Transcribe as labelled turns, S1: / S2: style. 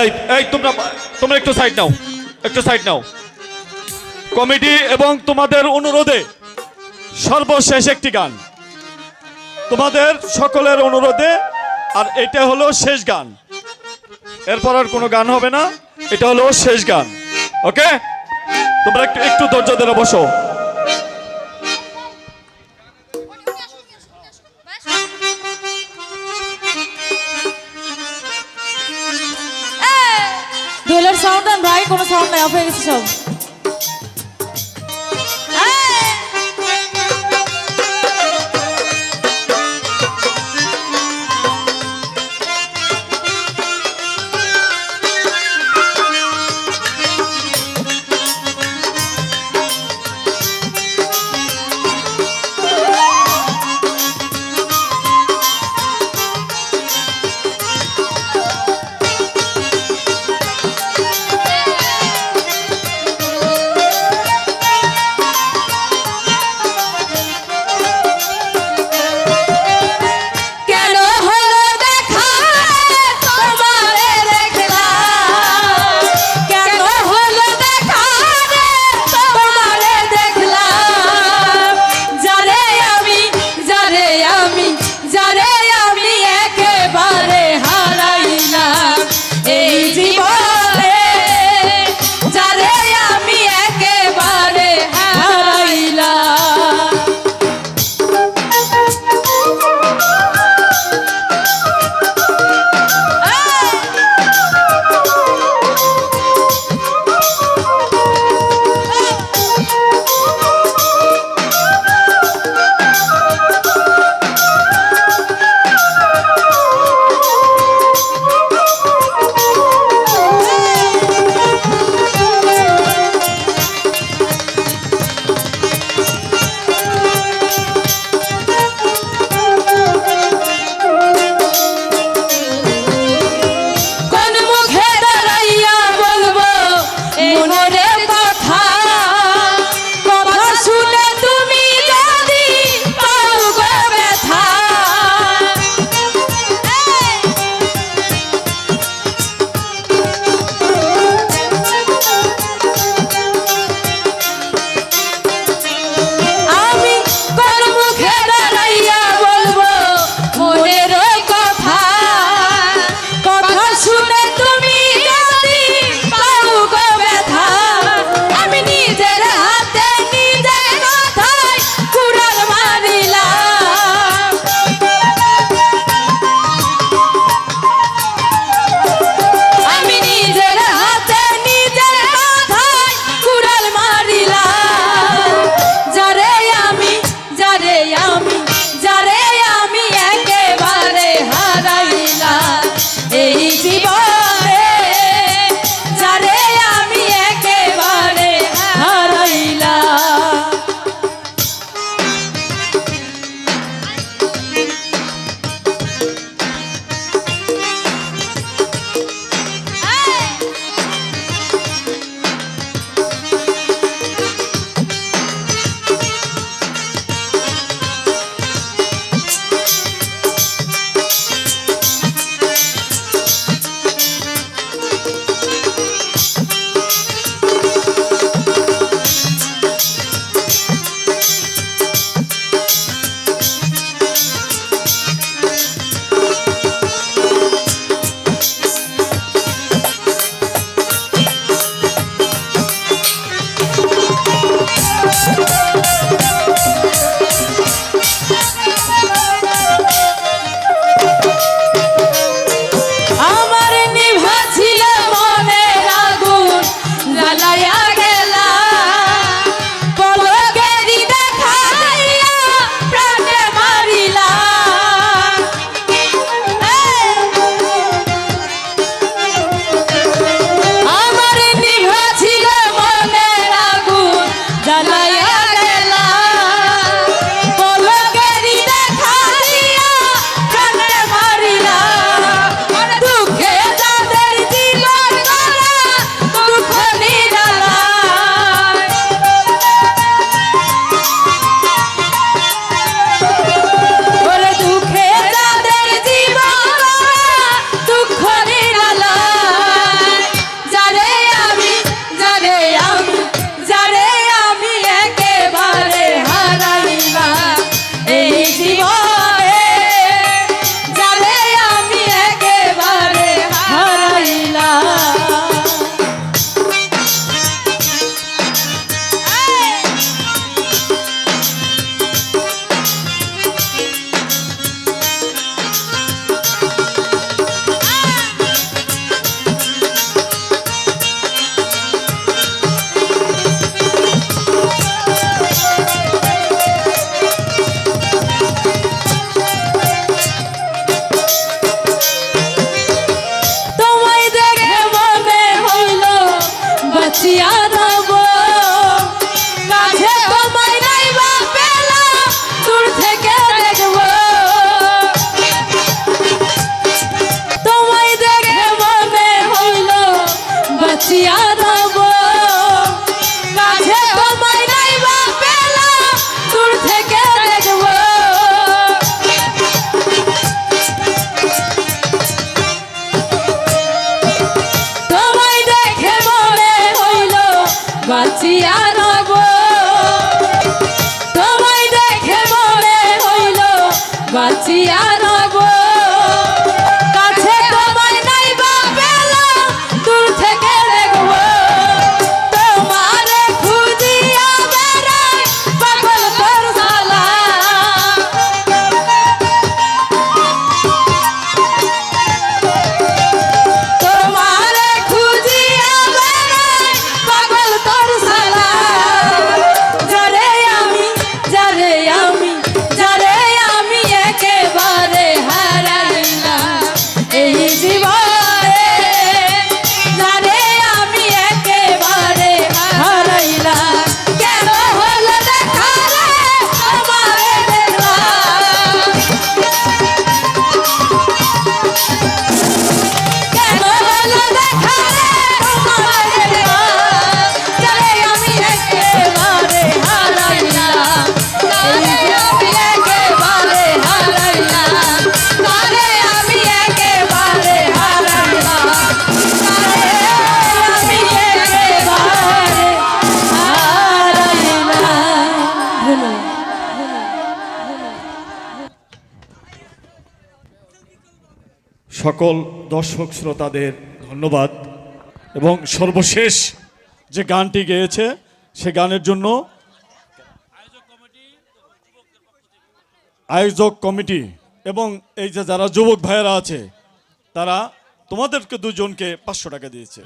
S1: এই এই, তোমরা তোমরা একটু সাইড নাও, একটু সাইড নাও। কমিটি এবং তোমাদের অনুরোধে সর্বশেষ একটি গান। তোমাদের সকলের অনুরোধে, আর এটা হলো শেষ গান। এরপর আর কোনো গান হবে না, এটা হলো শেষ গান। ওকে তোমরা একটু একটু ধৈর্য ধরে বসো।
S2: ভাই
S3: কোনো সাউন্ড নাই অফ হয়ে গেছে সব বাঁচিয়া রব কাছে তোমায় দূর থেকে দেখব। তোমায় দেখে মনে হইল বাঁচিয়া রব বাঁচিয়া দেখে মনে
S1: সকল দর্শক শ্রোতাদের ধন্যবাদ। এবং সর্বশেষ যে গানটি গেয়েছে, সে গানের জন্য আয়োজক কমিটি এবং এই যে যারা যুবক ভাইয়েরা আছে, তারা তোমাদেরকে দুজনকে পাঁচশো টাকা দিয়েছে।